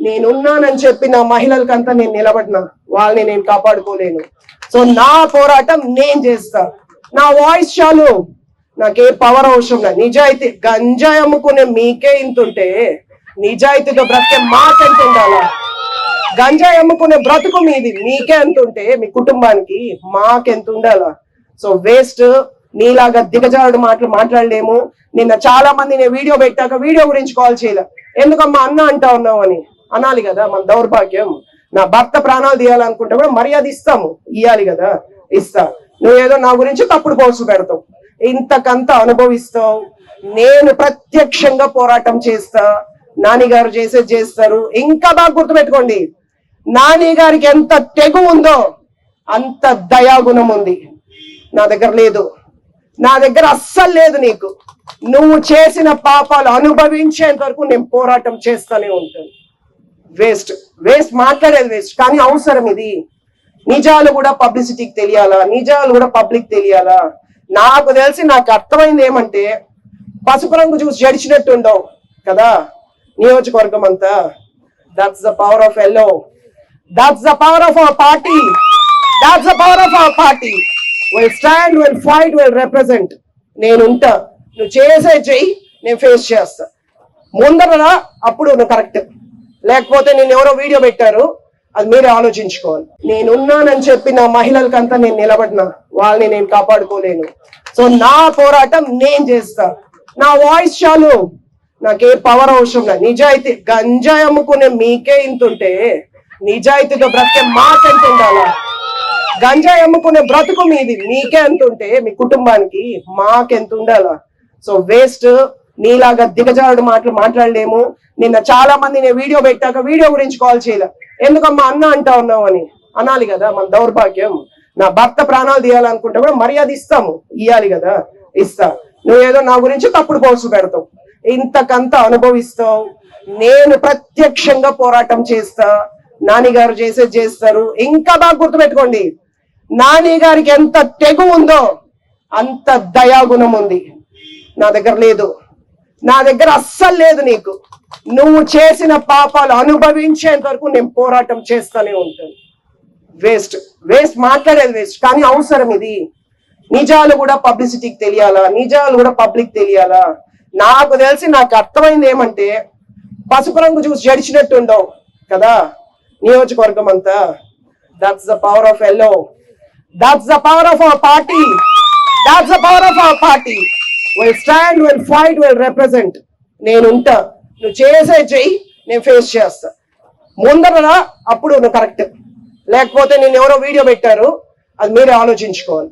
నేనున్నానని చెప్పి నా మహిళలకంతా నేను నిలబడినా వాళ్ళని నేను కాపాడుకోలేను. సో నా పోరాటం నేను చేస్తా. నా వాయిస్ చాలు. నాకే పవర్ అవసరం లేదు నిజాయితీ గంజాయి అమ్ముకునే మీకే ఇంతుంటే నిజాయితీతో బ్రతికే మాకెంత ఉండాలా? గంజాయి అమ్ముకునే బ్రతుకు మీది మీకే ఎంత ఉంటే మీ కుటుంబానికి మాకెంత ఉండాలా? So waste. నీలాగా దిగజారుడు మాటలు మాట్లాడలేము. నిన్న చాలా మంది నేను వీడియో పెట్టాక వీడియో గురించి కాల్ చేయలే. ఎందుకమ్మా అన్న అంటా ఉన్నావు అని అనాలి కదా మన దౌర్భాగ్యం. నా భర్త ప్రాణాలు తీయాలనుకుంటే కూడా మర్యాద ఇస్తాము. ఇవ్వాలి కదా ఇస్తా. నువ్వేదో నా గురించి తప్పుడు పోస్టు పెడతావు. ఇంతకంత అనుభవిస్తావు. నేను ప్రత్యక్షంగా పోరాటం చేస్తా. నాని గారు చేసేది చేస్తారు. ఇంకా బాగా గుర్తుపెట్టుకోండి. నాని గారికి ఎంత తెగు ఉందో అంత దయాగుణం ఉంది. నా దగ్గర లేదు. నా దగ్గర అస్సలు లేదు నీకు. నువ్వు చేసిన పాపాలు అనుభవించేంత వరకు నేను పోరాటం చేస్తూనే ఉంటాను. వేస్ట్. వేస్ట్ మాట్లాడేది వేస్ట్. కానీ అవసరం ఇది. నిజాలు కూడా పబ్లిసిటీకి తెలియాలా? నిజాలు కూడా పబ్లిక్ తెలియాలా? నాకు తెలిసి నాకు అర్థమైంది ఏమంటే పసుపు రంగు చూసి జడిచినట్టు ఉండవు కదా? నియోజకవర్గం అంతా. That's the power of yellow that's the power of our party that's the power of our party will stand will fight will represent నేను ఉంటా. నువ్వు చేసే చెయ్యి నేను ఫేస్ చేస్తా. ముందర అప్పుడు నువ్వు కరెక్ట్ లేకపోతే నేను ఎవరో వీడియో పెట్టారు అది మీరే ఆలోచించుకోవాలి. నేనున్నానని చెప్పి నా మహిళలకంతా నేను నిలబడినా వాళ్ళని నేను కాపాడుకోలేను. సో నా పోరాటం నేను చేస్తా. నా వాయిస్ చాలు. నాకే పవర్ అవసరం లేదు. నిజాయితీ గంజాయి అమ్ముకునే మీకే ఇంతుంటే నిజాయితీతో బ్రతికే మాకెంత ఉండాలా? గంజాయి అమ్ముకునే బ్రతుకు మీది మీకే ఎంత ఉంటే మీ కుటుంబానికి మాకెంత ఉండాలా? సో వేస్ట్ నీలాగా దిగజారుడు మాటలు మాట్లాడలేము. నిన్న చాలా మంది నేను వీడియో పెట్టాక వీడియో గురించి కాల్ చేయలే. ఎందుకమ్మా అన్న అంటా ఉన్నావు అని అనాలి కదా మన దౌర్భాగ్యం. నా భర్త ప్రాణాలు తీయాలనుకుంటే కూడా మర్యాద ఇస్తాము. ఇయ్యాలి కదా ఇస్తా. నువ్వేదో నా గురించి తప్పుడు పోస్టు పెడతావు. ఇంతకంత అనుభవిస్తావు. నేను ప్రత్యక్షంగా పోరాటం చేస్తా. నాని గారు చేస్తారు. ఇంకా బాగా గుర్తుపెట్టుకోండి. నాని గారికి ఎంత తెగు ఉందో అంత దయాగుణం ఉంది. నా దగ్గర లేదు. నా దగ్గర అస్సలు లేదు నీకు. నువ్వు చేసిన పాపాలు అనుభవించేంత వరకు నేను పోరాటం చేస్తూనే ఉంటాను. వేస్ట్ వేస్ట్ మాట్లాడేది వేస్ట్ కానీ అవసరం ఇది. నిజాలు కూడా పబ్లిసిటీకి తెలియాలా? నిజాలు కూడా పబ్లిక్ తెలియాలా? నాకు తెలిసి నాకు అర్థమైంది ఏమంటే పసుపు రంగు చూసి జడిచినట్టు ఉండవు కదా? నియోజకవర్గం అంతా. That's the power of yellow that's the power of our party that's the power of our party will stand will fight will represent నేను ఉంటా. నువ్వు చేసే చెయ్యి నేను ఫేస్ చేస్తా. ముందర అప్పుడు నువ్వు కరెక్ట్ లేకపోతే నేను ఎవరో వీడియో పెట్టారు అది మీరే ఆలోచించుకోవాలి.